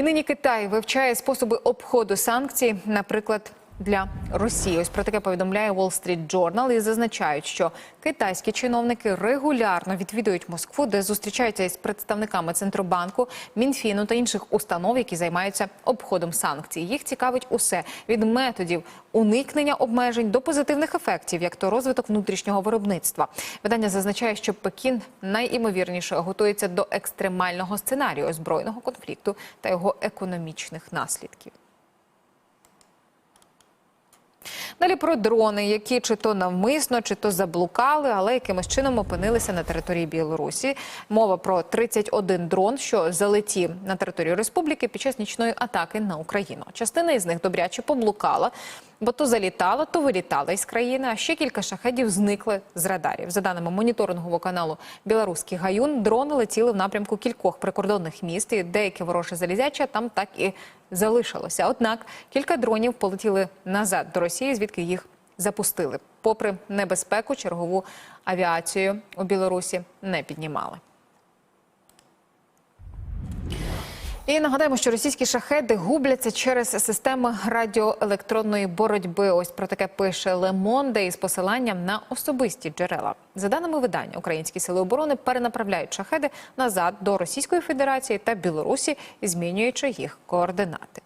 І нині Китай вивчає способи обходу санкцій, наприклад. Для Росії ось про таке повідомляє Wall Street Journal і зазначають, що китайські чиновники регулярно відвідують Москву, де зустрічаються із представниками центробанку, мінфіну та інших установ, які займаються обходом санкцій. Їх цікавить усе від методів уникнення обмежень до позитивних ефектів, як то розвиток внутрішнього виробництва. Видання зазначає, що Пекін найімовірніше готується до екстремального сценарію озброєного конфлікту та його економічних наслідків. Далі про дрони, які чи то навмисно, чи то заблукали, але якимось чином опинилися на території Білорусі. Мова про 31 дрон, що залетів на територію республіки під час нічної атаки на Україну. Частина із них добряче поблукала, бо то залітала, то вилітала із країни. А ще кілька шахедів зникли з радарів. За даними моніторингового каналу Білоруський гаюн, дрони летіли в напрямку кількох прикордонних міст. І деяке вороже залізяча там так і залишилося. Однак кілька дронів полетіли назад до Росії, звідки їх запустили. Попри небезпеку, чергову авіацію у Білорусі не піднімали. І нагадаємо, що російські шахеди губляться через системи радіоелектронної боротьби. Ось про таке пише Лемонде із посиланням на особисті джерела. За даними видання, українські сили оборони перенаправляють шахеди назад до Російської Федерації та Білорусі, змінюючи їх координати.